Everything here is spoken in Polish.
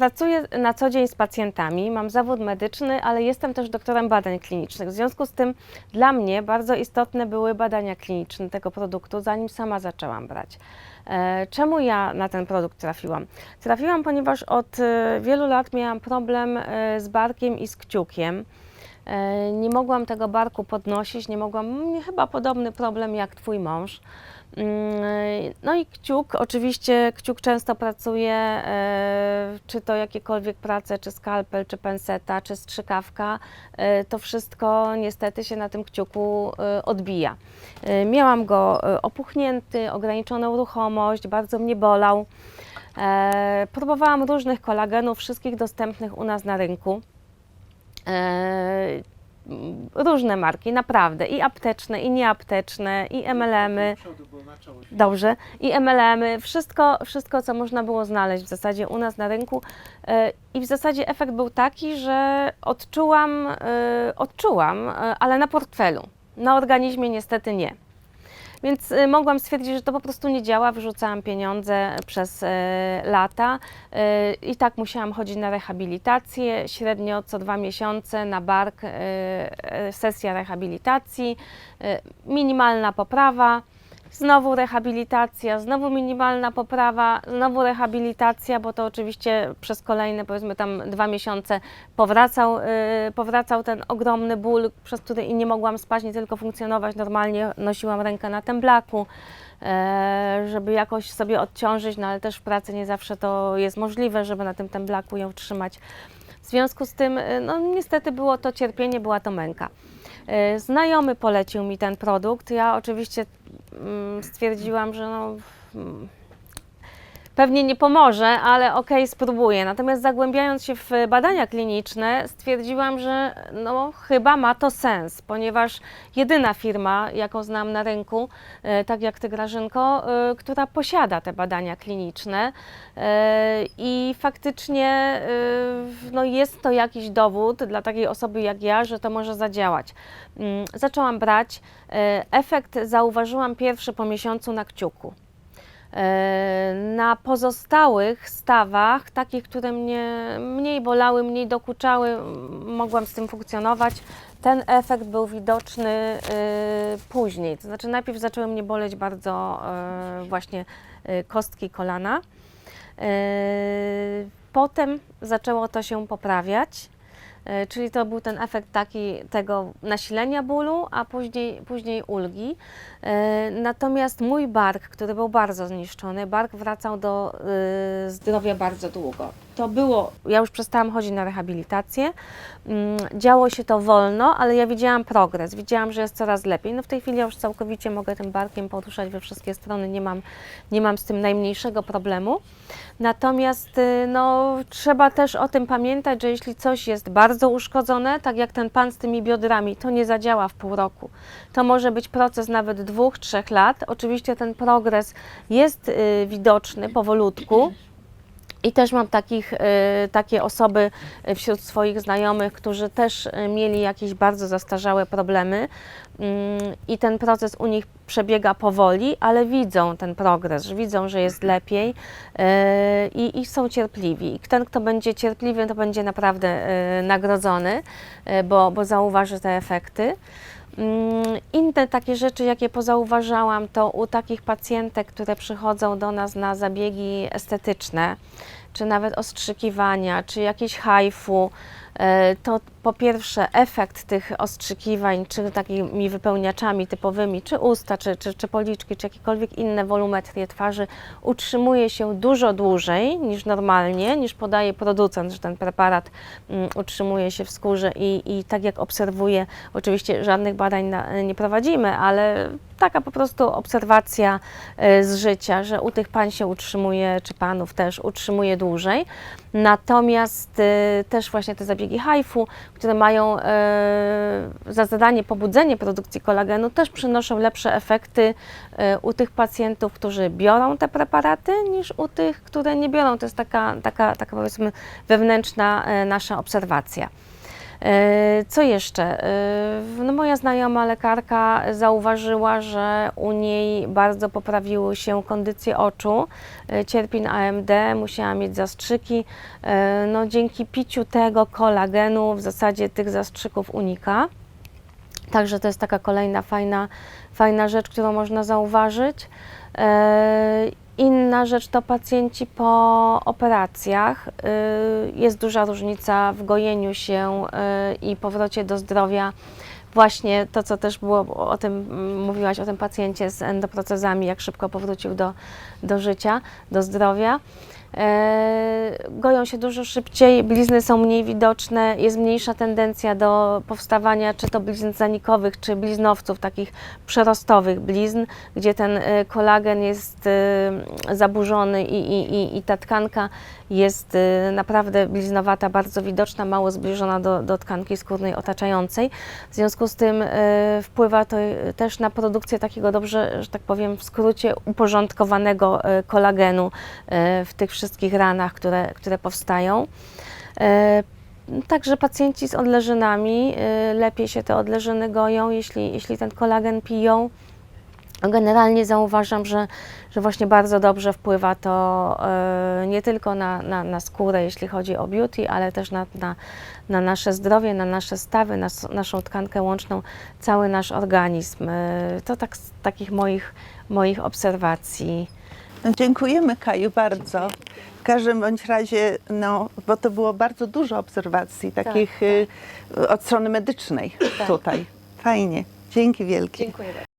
pracuję na co dzień z pacjentami, mam zawód medyczny, ale jestem też doktorem badań klinicznych. W związku z tym dla mnie bardzo istotne były badania kliniczne tego produktu, zanim sama zaczęłam brać. E, Czemu ja na ten produkt trafiłam? Trafiłam, ponieważ od e, wielu lat miałam problem e, z barkiem i z kciukiem. E, Nie mogłam tego barku podnosić, nie mogłam, chyba podobny problem jak Twój mąż. Mm, No i kciuk, oczywiście kciuk często pracuje, e, czy to jakiekolwiek prace, czy skalpel, czy penseta, czy strzykawka, e, to wszystko niestety się na tym kciuku odbija. Miałam go opuchnięty, ograniczoną ruchomość, bardzo mnie bolał. Próbowałam różnych kolagenów, wszystkich dostępnych u nas na rynku. E, Różne marki, naprawdę, i apteczne, i nieapteczne, i MLM-y. Dobrze. I MLM-y, wszystko, wszystko, co można było znaleźć w zasadzie u nas na rynku. E, I w zasadzie efekt był taki, że odczułam, e, odczułam, ale na portfelu. Na organizmie niestety nie. Więc y, mogłam stwierdzić, że to po prostu nie działa. Wyrzucałam pieniądze przez e, lata e, i tak musiałam chodzić na rehabilitację. Średnio co dwa miesiące na bark sesja rehabilitacji, minimalna poprawa. Znowu rehabilitacja, znowu minimalna poprawa, znowu rehabilitacja, bo to oczywiście przez kolejne powiedzmy tam dwa miesiące powracał, y, powracał ten ogromny ból, przez który i nie mogłam spać, nie tylko funkcjonować. Normalnie nosiłam rękę na temblaku, e, żeby jakoś sobie odciążyć, no ale też w pracy nie zawsze to jest możliwe, żeby na tym temblaku ją trzymać. W związku z tym, y, no niestety było to cierpienie, była to męka. Y, Znajomy polecił mi ten produkt. Ja oczywiście stwierdziłam, że no, mm, pewnie nie pomoże, ale okej, spróbuję. Natomiast zagłębiając się w badania kliniczne, stwierdziłam, że no, chyba ma to sens, ponieważ jedyna firma, jaką znam na rynku, e, tak jak Ty Grażynko, e, która posiada te badania kliniczne e, i faktycznie no, jest to jakiś dowód dla takiej osoby jak ja, że to może zadziałać. Mm, Zaczęłam brać. Efekt zauważyłam pierwszy po miesiącu na kciuku. E, Na pozostałych stawach, takich, które mnie mniej bolały, mniej dokuczały, mogłam z tym funkcjonować. Ten efekt był widoczny e, później. To znaczy, najpierw zaczęły mnie boleć bardzo e, właśnie kostki kolana. Potem zaczęło to się poprawiać. E, Czyli to był ten efekt taki tego nasilenia bólu, a później, później ulgi. E, Natomiast mój bark, który był bardzo zniszczony, bark wracał do y, zdrowia bardzo długo. To było, ja już przestałam chodzić na rehabilitację, mm, działo się to wolno, ale ja widziałam progres, widziałam, że jest coraz lepiej. No w tej chwili już całkowicie mogę tym barkiem poruszać we wszystkie strony, nie mam, nie mam z tym najmniejszego problemu. Natomiast y, no, trzeba też o tym pamiętać, że jeśli coś jest bardzo uszkodzone, tak jak ten pan z tymi biodrami, to nie zadziała w pół roku. To może być proces nawet dwóch, trzech lat. Oczywiście ten progres jest y, widoczny powolutku. I też mam takich, y, takie osoby y, wśród swoich znajomych, którzy też y, mieli jakieś bardzo zastarzałe problemy mm, i ten proces u nich przebiega powoli, ale widzą ten progres, widzą, że jest lepiej y, i, i są cierpliwi. I ten, kto będzie cierpliwy, to będzie naprawdę nagrodzony, bo, bo zauważy te efekty. Mm, Inne takie rzeczy, jakie pozauważałam, to u takich pacjentek, które przychodzą do nas na zabiegi estetyczne, czy nawet ostrzykiwania, czy jakieś hajfu, e, to po pierwsze efekt tych ostrzykiwań, czy takimi wypełniaczami typowymi, czy usta, czy, czy, czy policzki, czy jakiekolwiek inne wolumetrie twarzy, utrzymuje się dużo dłużej niż normalnie, niż podaje producent, że ten preparat mm, utrzymuje się w skórze i, i tak jak obserwuję, oczywiście żadnych badań na, nie prowadzimy, ale taka po prostu obserwacja e, z życia, że u tych pań się utrzymuje, czy panów też utrzymuje dłużej. Natomiast e, też właśnie te zabiegi hajfu, które mają e, za zadanie pobudzenie produkcji kolagenu, też przynoszą lepsze efekty e, u tych pacjentów, którzy biorą te preparaty, niż u tych, które nie biorą. To jest taka, taka, taka powiedzmy wewnętrzna nasza obserwacja. E, Co jeszcze? E, No moja znajoma lekarka zauważyła, że u niej bardzo poprawiły się kondycje oczu. E, Cierpi na AMD, musiała mieć zastrzyki. No, dzięki piciu tego kolagenu w zasadzie tych zastrzyków unika. Także to jest taka kolejna fajna, fajna rzecz, którą można zauważyć. Inna rzecz to pacjenci po operacjach. E, Jest duża różnica w gojeniu się e, i powrocie do zdrowia. Właśnie to, co też było, o tym mówiłaś, o tym pacjencie z endoprotezami, jak szybko powrócił do, do życia, do zdrowia. E, goją się dużo szybciej, blizny są mniej widoczne, jest mniejsza tendencja do powstawania czy to blizn zanikowych, czy bliznowców, takich przerostowych blizn, gdzie ten e, kolagen jest e, zaburzony i, i, i, i ta tkanka jest naprawdę bliznowata, bardzo widoczna, mało zbliżona do, do tkanki skórnej otaczającej. W związku z tym wpływa to też na produkcję takiego dobrze, że tak powiem w skrócie, uporządkowanego kolagenu w tych ranach, które, które powstają. E, Także pacjenci z odleżynami e, lepiej się te odleżyny goją, jeśli, jeśli ten kolagen piją. Generalnie zauważam, że, że właśnie bardzo dobrze wpływa to e, nie tylko na, na, na skórę, jeśli chodzi o beauty, ale też na, na, na nasze zdrowie, na nasze stawy, na naszą tkankę łączną, cały nasz organizm. To tak z takich moich, moich obserwacji. No, dziękujemy Kaju bardzo. W każdym bądź razie, no, bo to było bardzo dużo obserwacji takich y, od strony medycznej tutaj. Fajnie. Dzięki wielkie. Dziękuję bardzo.